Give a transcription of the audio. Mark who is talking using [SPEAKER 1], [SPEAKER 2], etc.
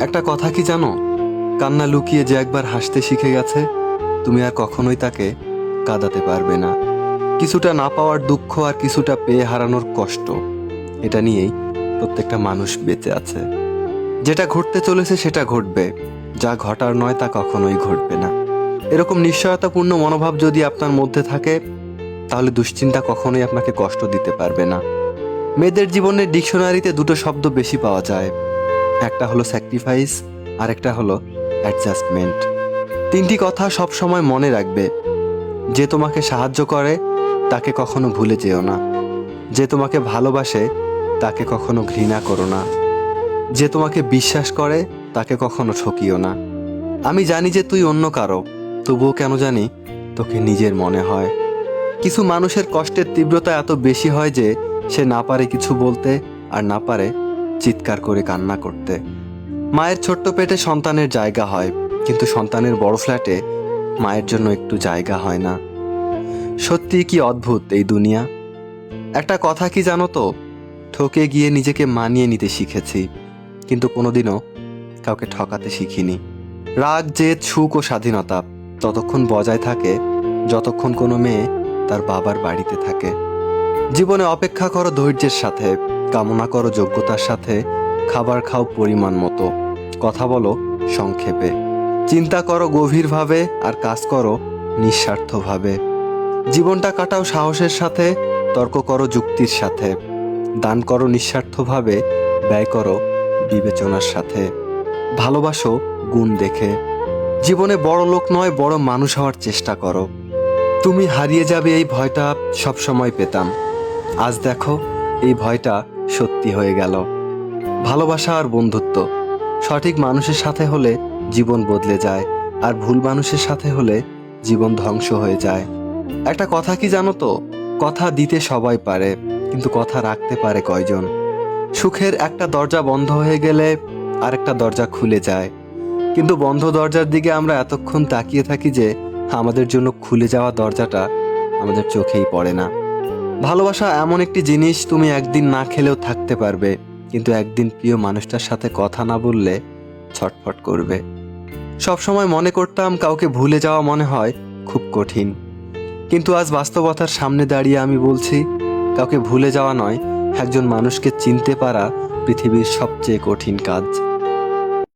[SPEAKER 1] একটা কথা কি জানো? কান্না লুকিয়ে যে একবার হাসতে শিখে গেছে, তুমি আর কখনোই তাকে কাঁদাতে পারবে না। কিছুটা না পাওয়ার দুঃখ আর কিছুটা পেয়ে হারানোর কষ্ট, এটা নিয়েই প্রত্যেকটা মানুষ বেঁচে আছে। যেটা ঘটতে চলেছে সেটা ঘটবে, যা ঘটার নয় তা কখনোই ঘটবে না। এরকম নিশ্চয়তাপূর্ণ মনোভাব যদি আপনার মধ্যে থাকে, তাহলে দুশ্চিন্তা কখনোই আপনাকে কষ্ট দিতে পারবে না। মেয়েদের জীবনের ডিকশনারিতে দুটো শব্দ বেশি পাওয়া যায়। একটা হলো স্যাক্রিফাইস আর একটা হলো অ্যাডজাস্টমেন্ট তিনটি কথা সব সময় মনে রাখবে। যে তোমাকে সাহায্য করে, তাকে কখনো ভুলে যেও না। যে তোমাকে ভালোবাসে, তাকে কখনো ঘৃণা করো না। যে তোমাকে বিশ্বাস করে, তাকে কখনো ঠকিও না। আমি জানি যে তুই অন্য কারও, তবুও কেন জানি তোকে নিজের মনে হয়। কিছু মানুষের কষ্টের তীব্রতা এত বেশি হয় যে সে না পারে কিছু বলতে আর না পারে চিৎকার করে কান্না করতে। মায়ের ছোট্ট পেটে সন্তানের জায়গা হয়, কিন্তু সন্তানের বড় ফ্ল্যাটে মায়ের জন্য একটু জায়গা হয় না। সত্যি কি অদ্ভুত এই দুনিয়া? একটা কথা কি জানো তো? ঠকে গিয়ে নিজেকে মানিয়ে নিতে শিখেছি, কিন্তু কোনোদিনও কাউকে ঠকাতে শিখিনি। রাগ, জেদ, সুখ ও স্বাধীনতা ততক্ষণ বজায় থাকে, যতক্ষণ কোনো মেয়ে তার বাবার বাড়িতে থাকে। জীবনে অপেক্ষা করো ধৈর্যের সাথে কামনা করো যোগ্যতার সাথে, খাবার খাও পরিমাণ মতো। কথা বলো সংক্ষেপে। চিন্তা করো গভীরভাবে আর কাজ করো নিঃস্বার্থভাবে। জীবনটা কাটাও সাহসের সাথে, তর্ক করো যুক্তির সাথে। দান করো নিঃস্বার্থভাবে, ব্যয় করো বিবেচনার সাথে। ভালোবাসো গুণ দেখে। জীবনে বড় লোক নয়, বড় মানুষ হওয়ার চেষ্টা করো। তুমি হারিয়ে যাবে এই ভয়টা সবসময় পেতাম। আজ দেখো, এই ভয়টা সত্যি হয়ে গেল। ভালোবাসা আর বন্ধুত্ব। সঠিক মানুষের সাথে হলে জীবন বদলে যায়, আর ভুল মানুষের সাথে হলে জীবন ধ্বংস হয়ে যায়। একটা কথা কি জানো তো? কথা দিতে সবাই পারে, কিন্তু কথা রাখতে পারে কয়জন? সুখের একটা দরজা বন্ধ হয়ে গেলে আরেকটা দরজা খুলে যায়। কিন্তু বন্ধ দরজার দিকে আমরা এতক্ষণ তাকিয়ে থাকি যে আমাদের জন্য খুলে যাওয়া দরজাটা আমাদের চোখেই পড়ে না। ভালোবাসা এমন একটি জিনিস তুমি একদিন না খেলেও থাকতে পারবে, কিন্তু একদিন প্রিয় মানুষটার সাথে কথা না বললে ছটফট করবে। সবসময় মনে করতাম কাউকে ভুলে যাওয়া মনে হয় খুব কঠিন। কিন্তু আজ বাস্তবতার সামনে দাঁড়িয়ে আমি বলছি, কাউকে ভুলে যাওয়া নয়, একজন মানুষকে চিনতে পারা পৃথিবীর সবচেয়ে কঠিন কাজ।